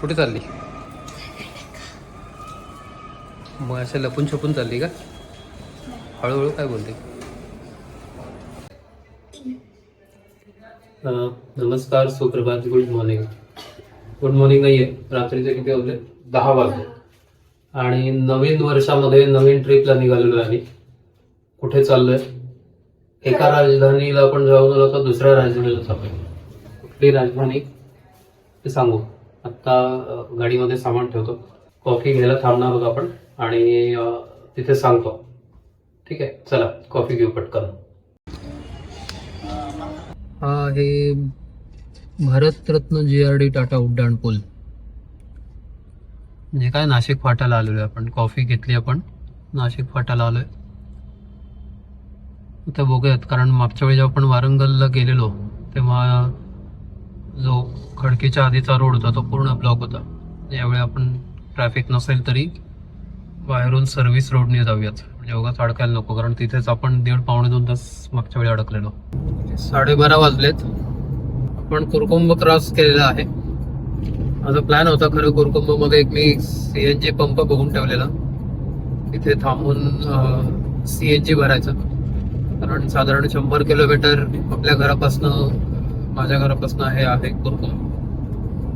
कुठे चालली? मग अशा लपून छपून चालली का? हळूहळू काय बोलते? नमस्कार सुप्रभात गुड मॉर्निंग. गुड मॉर्निंग नाही आहे रात्रीचे किती वाजले दहा वाजले. आणि नवीन वर्षामध्ये नवीन ट्रिपला निघालेलो आहे आम्ही. कुठे चाललोय? एका राजधानीला आपण जाऊन आलो तर दुसऱ्या राजधानीला चाललोय कुठली राजधानी? ते सांगू. आत्ता अ, गाडीमध्ये सामान ठेवतो. कॉफी घ्यायला थांबणार आहोत आपण आणि तिथे सांगतो. ठीक आहे? चला कॉफी घेऊ पटकन. हा हे Bharat Ratna J R D Tata उड्डाण पूल. म्हणजे काय नाशिक फाट्याला आलेलो आहे आपण. कॉफी घेतली आपण. नाशिक फाट्याला आलोय. आता बघूयात कारण मागच्या वेळी जेव्हा आपण वारंगलला गेलेलो तेव्हा जो खडकेच्या आधीचा रोड होता तो पूर्ण ब्लॉक होता. यावेळी आपण ट्रॅफिक नसेल तरी बाहेरून सर्व्हिस रोडने जाऊयात. म्हणजे उगाच अडकायला नको कारण तिथेच आपण दीड पावणे दोन तास मागच्या वेळी अडकलेलो. साडेबारा वाजलेत. आपण कुरकुंभ क्रॉस केलेला आहे. माझा प्लॅन होता खरं कुरकुंभमध्ये एक मी सी एन जी पंप बघून ठेवलेला. तिथे थांबून सी एन जी भरायचं. कारण साधारण शंभर किलोमीटर आपल्या घरापासनं माझ्या घरापासनं हे आहे कुरकुम.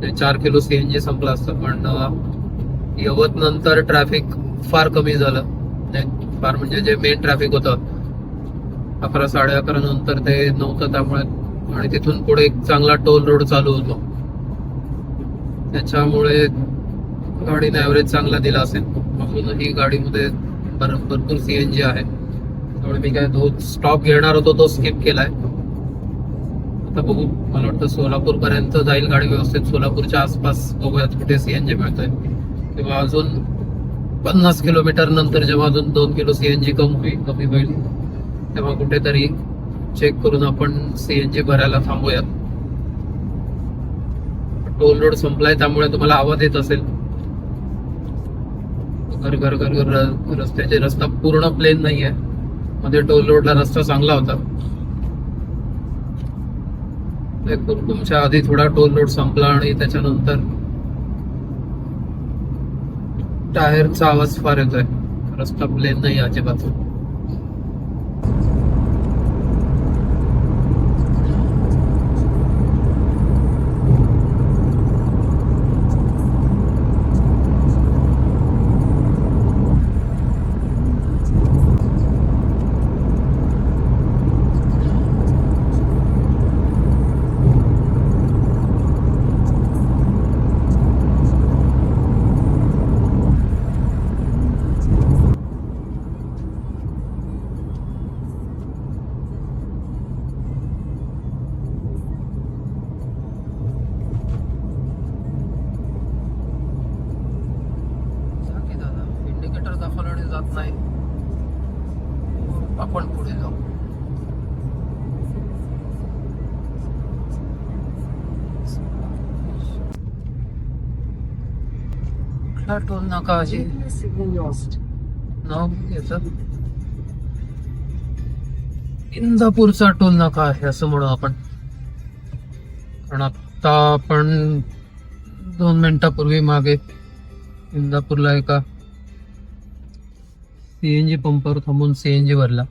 ते चार किलो सीएनजी संपलं असतं पण यवत नंतर ट्रॅफिक फार कमी झालं. नाही, फार म्हणजे जे मेन ट्रॅफिक होतं अकरा साडे अकरा नंतर ते नव्हतं त्यामुळे आणि तिथून पुढे एक चांगला टोल रोड चालू होतो. त्याच्यामुळे गाडीने ॲव्हरेज चांगला दिला असेल. म्हणून ही गाडीमध्ये भरपूर सी एन जी आहे. त्यामुळे मी काय तो स्टॉप घेणार होतो तो स्किप केलाय. आता बघू. मला वाटतं सोलापूर पर्यंत जाईल गाडी व्यवस्थित. सोलापूरच्या आसपास बघूयात कुठे सी एन जी मिळतोय. किंवा अजून पन्नास किलोमीटर नंतर जेव्हा अजून दोन किलो सीएनजी कमी होईल कमी होईल तेव्हा कुठेतरी चेक करून आपण सीएनजी भरायला थांबूयात. टोल रोड संपलाय त्यामुळे तुम्हाला आवाज येत असेल. घर घर घर घर रस्त्याचे रस्ता पूर्ण प्लेन नाहीये. मध्ये टोल रोडला रस्ता चांगला होता. तुमच्या आधी थोडा टोल रोड संपला आणि त्याच्यानंतर टायरचा आवाज फार येतोय. रस्ता प्लेन नाही अजिबात. कुठला टोल नाका नाव याचं इंदापूरचा टोल नाका आहे असं म्हणू आपण कारण आता आपण दोन मिनिटापूर्वी मागे इंदापूरला एका सीएनजी पंपावर थांबून सीएनजी भरला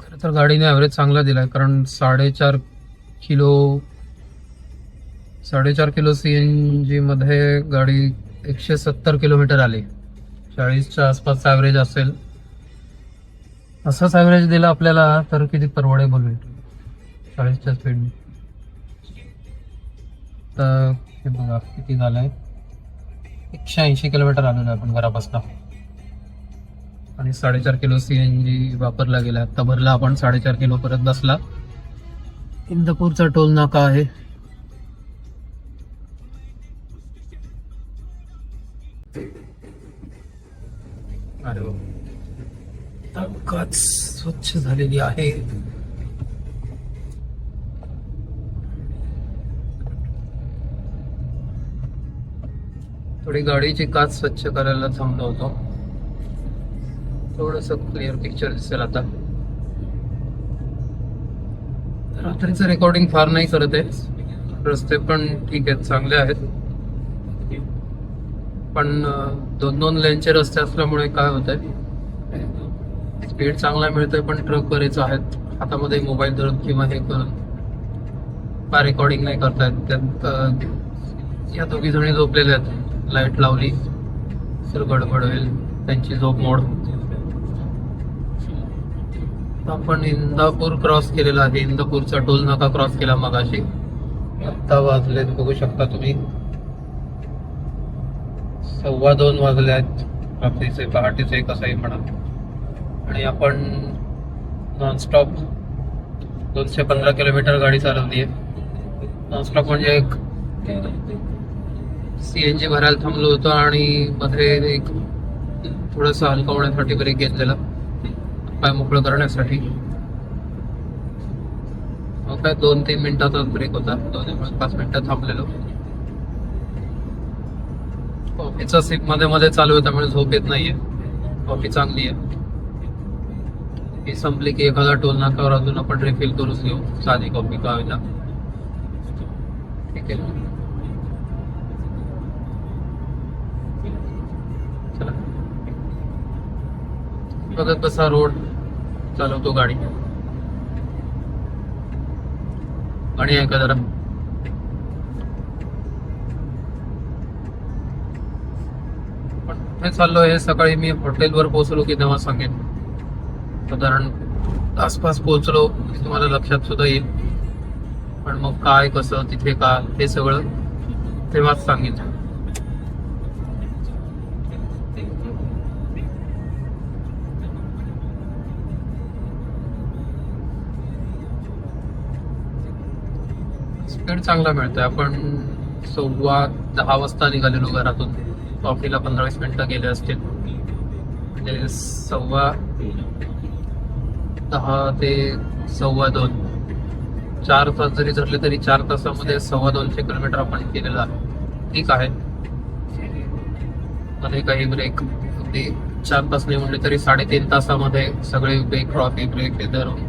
खरं तर गाडीने ॲव्हरेज चांगला दिलाय कारण साडेचार किलो साडेचार किलो सी एन जीमध्ये गाडी एकशे सत्तर किलोमीटर आली. चाळीसच्या आसपास ॲव्हरेज असेल. असाच ॲव्हरेज दिला आपल्याला तर किती परवडेबल होईल चाळीसच्या स्पीडने तर हे बघा किती झालंय? एकशे ऐंशी किलोमीटर आलेलो आहे आपण घरापासून. आणि साडेचार किलो सी एन जी वापरला गेला. आत्ता भरला आपण साडेचार किलो परत बसला. इंदपूरचा टोल नाका आहे. अरे काच स्वच्छ झालेली आहे. थोडी गाडीची काच स्वच्छ करायला थांबलो होतो. थोडस क्लिअर पिक्चर दिसेल आता. रात्रीचं रेकॉर्डिंग फार नाही करत आहे. रस्ते पण ठीक आहेत चांगले आहेत. पण दोन दोन लेनचे रस्ते असल्यामुळे काय होत आहे स्पीड चांगला मिळतोय पण ट्रक बरेच आहेत. हातामध्ये मोबाईल धरून किंवा हे करून. काय रेकॉर्डिंग नाही करतायत? त्यात या दोघी जणी झोपलेल्या आहेत. लाइट लावली तर गडबड होईल त्यांची झोप मोड. आपण इंदापूर क्रॉस केलेला आहे. इंदापूरचा टोल नाका क्रॉस केला मगाशी. आत्ता वाजलेत बघू शकता तुम्ही. सव्वा दोन वाजले आहेत रात्रीचे पहाटेचे कसंही म्हणा. आणि आपण नॉनस्टॉप दोनशे पंधरा किलोमीटर गाडी चालवली आहे नॉनस्टॉप म्हणजे एक सी एन जी भरायला थांबलो होतो आणि मध्ये एक थोडंसं हलका होण्यासाठी ब्रेक घेतलेला. पाय मोकळं करण्यासाठी. मग काय दोन तीन मिनिटाचा ब्रेक होता. दोन एक पाच मिनिटं थांबलेलो. कॉफीचा सिपमध्ये मध्ये चालू आहे त्यामुळे झोप येत नाहीये. कॉफी चांगली आहे. ही संपली की एखादा टोल नाकावर अजून आपण रिफिल करून घेऊ. साधी कॉफी कावेला ठीक आहे. बघत कसा रोड. चालवतो गाडी. आणि आहे कुठे चाललो हे सकाळी मी हॉटेलवर पोहोचलो की तेव्हा सांगेन. साधारण आसपास पोहोचलो की तुम्हाला लक्षात सुद्धा येईल. पण मग काय कसं तिथे का हे सगळं तेव्हाच सांगेन. स्पीड चांगला मिळतोय. आपण सव्वा दहा वाजता निघालेलो घरातून. कॉफीला पंधरा वीस मिनिटं गेले असतील. म्हणजे सव्वा दहा ते सव्वा दोन. चार तास जरी धरले तरी चार तासामध्ये सव्वा दोनशे किलोमीटर आपण केलेलं आहे. ठीक आहे. मध्ये काही ब्रेक अगदी चार तास नाही म्हणले तरी साडेतीन तासामध्ये सगळे ब्रेक कॉफी ब्रेक हे धरून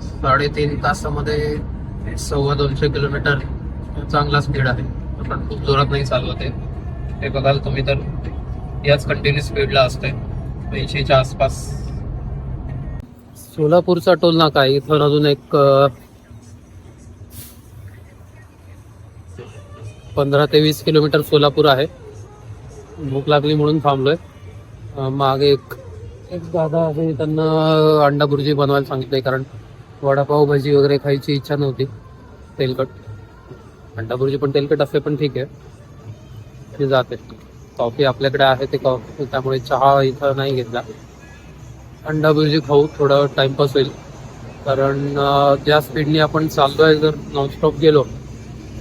साडेतीन तासामध्ये सव्वा दोनशे किलोमीटर चांगला स्पीड आहे. आपण खूप जोरात नाही चालवते ते हे बघाल तुम्ही तर. याच कंटिन्यू स्पीडला असते ऐंशीच्या आसपास. सोलापूरचा टोल नाका. आहे इथून अजून एक पंधरा ते वीस किलोमीटर सोलापूर आहे. भूक लागली म्हणून थांबलोय. मागे एक एक दादा आहे. त्यांना अंडा भुर्जी बनवायला सांगितलंय कारण वडापाव भजी वगैरे खायची इच्छा नव्हती. तेलकट. अंडा भुर्जी पण तेलकट असते पण ठीक आहे. ते जाते. कॉफी आपल्याकडे आहे ते कॉफी त्यामुळे चहा इथं नाही घेतला अंडा भुर्जी खाऊ थोडं टाइमपास होईल. कारण ज्या स्पीडने आपण चाललो आहे जर नॉनस्टॉप गेलो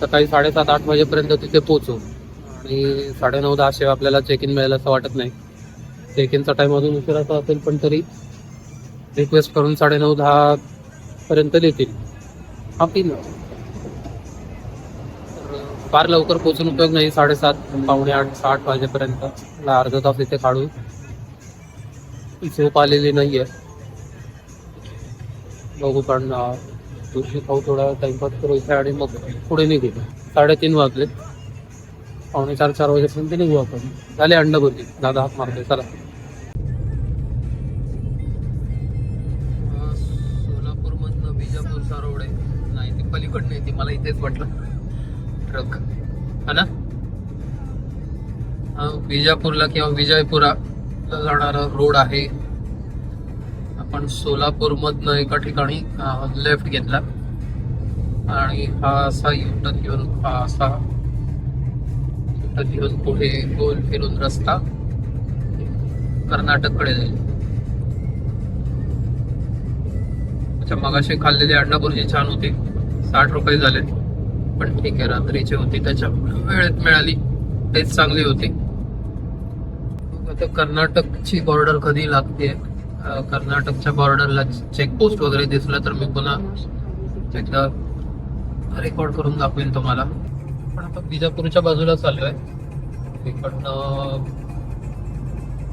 सकाळी साडेसात आठ वाजेपर्यंत तिथे पोचू आणि साडेनऊ दहा शिवाय आपल्याला चेक इन मिळेल असं वाटत नाही. चेक इनचा टाईम अजून उशिराचा असेल पण तरी रिक्वेस्ट करून साडेनऊ दहा पर्यंत देतील. हा तीन फार लवकर पोहोचून उपयोग नाही. साडेसात पावणे आठ आठ वाजेपर्यंत. मला अर्धा तास इथे काढू झोप आलेली नाहीये. बघू पण तुळशी खाऊ थोडा टाइमपास करू इथे आणि मग पुढे निघू. साडेतीन वाजले. पावणे चार चार वाजेपर्यंत निघू आपण. झाले अंडा भरली दादा हात मारते चला. सोलापूरमधनं मधनं रोड आहे नाही ती पलीकडनं येते मला इथेच वाटलं. ट्रक. है ना? विजापूरला किंवा विजयपुरा जाणारा रोड आहे. आपण सोलापूर मधनं एका ठिकाणी लेफ्ट घेतला. आणि हा असा युटन घेऊन हा असा युटन घेऊन पुढे गोल फिरून रस्ता कर्नाटककडे जाईल. अच्छा मगाशी खाल्लेली अंडा छान होती. साठ रुपये झाले. पण ठीक आहे रात्रीची होती त्याच्या वेळेत मिळाली. तेच चांगली होती. आता कर्नाटकची बॉर्डर कधी लागते. कर्नाटकच्या बॉर्डरला चेकपोस्ट वगैरे दिसलं तर मी पुन्हा एकदा रेकॉर्ड करून दाखवेन तुम्हाला. पण आता बिजापूरच्या बाजूला चालू आहे इकडनं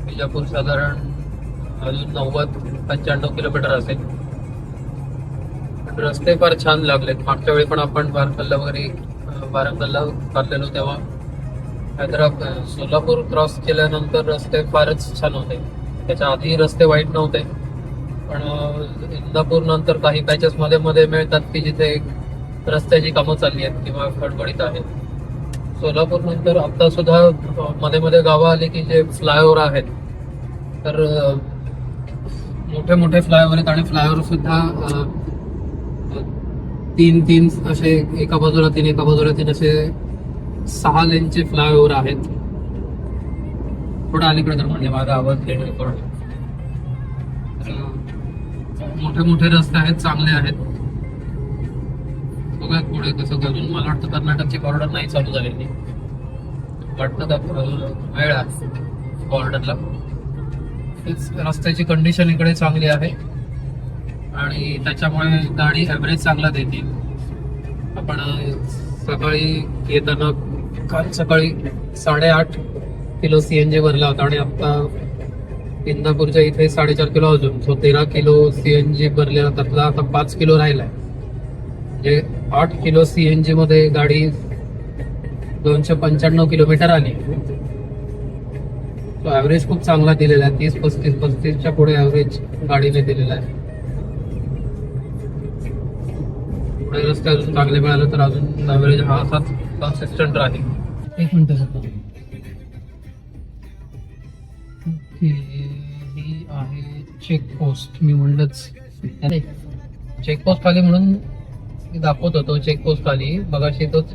बिजापूर साधारण अजून नव्वद पंच्याण्णव किलोमीटर असेल. रस्ते फार छान लागलेत. मागच्या वेळी पण आपण बारकल्ला वगैरे वारंगलला चाललेलो तेव्हा. हैदराबाद सोलापूर क्रॉस केल्यानंतर रस्ते फारच छान होते. त्याच्या आधी रस्ते वाईट नव्हते. पण इंदापूर नंतर काही पॅचेस मध्ये मध्ये मिळतात की जिथे रस्त्याची कामं चालली आहेत किंवा खडबडीत आहेत. सोलापूर नंतर आता सुद्धा मध्ये मध्ये गावं आली की जे फ्लायओव्हर आहेत. तर मोठे मोठे फ्लायओव्हर आहेत आणि फ्लायओव्हर सुद्धा तीन तीन असे एका बाजूला तीन एका बाजूला तीन असे सहा लेनचे फ्लायओव्हर आहेत. थोडं अलीकडे तर म्हणजे माझा आवाज येणं मोठे मोठे रस्ते आहेत चांगले आहेत. बघा पुढे कसं घालून मला वाटतं कर्नाटकची बॉर्डर नाही चालू झालेली. वाटतं का वेळ आहे. बॉर्डरला तेच रस्त्याची कंडिशन इकडे चांगली आहे. आणि त्याच्यामुळे गाडी ॲव्हरेज चांगला देते आपण सकाळी येताना काल सकाळी साडेआठ किलो सी एन जी भरला होता आणि आता इंदापूरच्या इथे साडेचार किलो अजून. सो तेरा किलो सी एन जी भरलेला त्यातला आता पाच किलो राहिलाय. म्हणजे आठ किलो सी एन जी मध्ये गाडी दोनशे पंच्याण्णव किलोमीटर आली. तो ॲव्हरेज खूप चांगला दिलेला आहे. तीस पस्तीस पस्तीसच्या पुढे ॲव्हरेज गाडीने दिलेला आहे. पुढे रस्ते अजून चांगले मिळाले तर अजून ॲव्हरेज हा असाच कन्सिस्टंट राहील. एक मिनिट ही आहे चेक पोस्ट मी म्हणलंच. अरे चेक पोस्ट खाली म्हणून मी दाखवत होतो चेक पोस्ट खाली. बघाशी तोच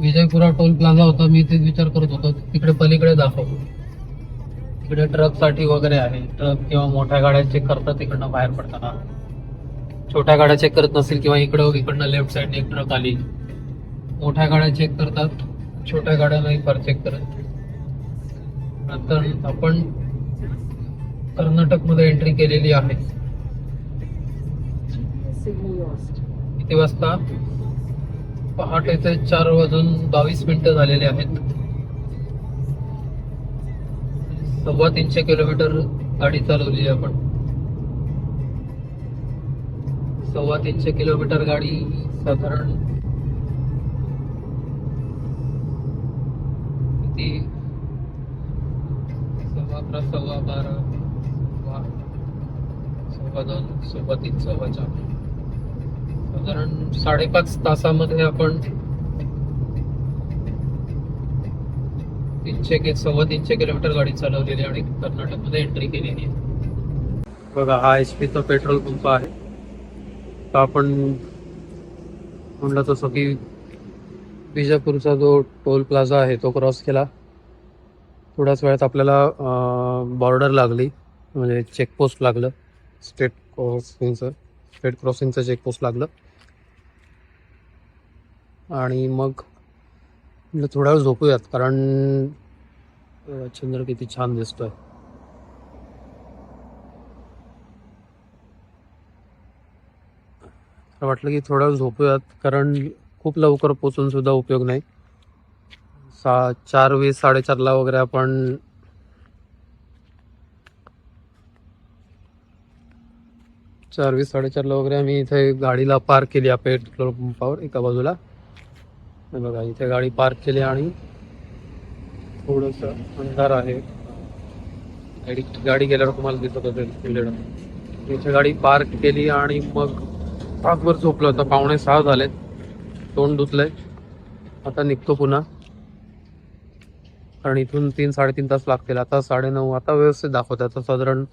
विजयपुरा टोल प्लाझा होता मी तेच विचार करत होतो. तिकडे पलीकडे दाखव. तिकडे ट्रकसाठी वगैरे आहे. ट्रक किंवा मोठ्या गाड्या चेक करतात तिकडनं बाहेर पडताना. छोट्या गाड्या चेक करत नसेल किंवा इकडं इकडनं लेफ्ट साईडने एक ट्रक आली मोठ्या गाड्या चेक करतात छोट्या गाड्या नाही फार चेक करत नंतर आपण कर्नाटकमध्ये एंट्री केलेली आहे. किती वाजता? पहाटेचे चार वाजून बावीस मिनिटं झालेले आहेत. सव्वा तीनशे किलोमीटर गाडी चालवली आपण. सव्वा तीनशे किलोमीटर गाडी साधारण किती? सव्वा अकरा सव्वा बारा सव्वा सव्वा दोन सव्वा तीन सव्वा चार. साधारण साडेपाच तासामध्ये आपण तीनशे कि सव्वा तीनशे किलोमीटर गाडी चालवलेली आणि कर्नाटकमध्ये एंट्री केलेली आहे. बघा हा एच पीचा पेट्रोल पंप आहे. तर आपण म्हणलं तसं की विजापूरचा जो टोल प्लाझा आहे तो क्रॉस केला. थोड्याच वेळात आपल्याला बॉर्डर लागली. म्हणजे चेकपोस्ट लागलं. स्टेट क्रॉसिंगचं स्टेट क्रॉसिंगचं चेकपोस्ट लागलं. आणि मग थोड्या वेळ झोपूयात कारण चंद्र किती छान दिसतोय. तर वाटलं की थोडा झोपूयात कारण खूप लवकर पोचून सुद्धा उपयोग नाही. सा चार वीस साडेचारला वगैरे आपण चार वीस साडेचारला वगैरे आम्ही इथे गाडीला पार्क केली आपल्या पेट्रोल पंपावर एका बाजूला. बघा इथे गाडी पार्क केली आणि थोडस अंधार आहे. गाडी गाडी गेल्यावर तुम्हाला दिसत असेल इथे गाडी पार्क केली आणि मग तासभर झोपलो होतं. पावणे सहा झालेत. तोंड धुतलंय. आता निघतो पुन्हा. कारण इथून तीन साडेतीन तास लागतील. आता साडेनऊ आता व्यवस्थित दाखवतात. आता साधारण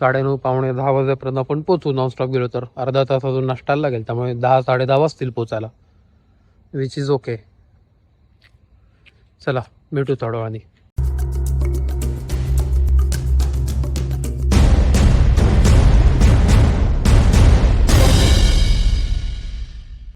साडेनऊ पावणे दहा वाजेपर्यंत आपण पोचू नॉनस्टॉप गेलो तर. अर्धा तास अजून नाश्ताला लागेल. त्यामुळे दहा साडे दहा वाजतील पोचायला विच इज ओके चला भेटू थोडं आणि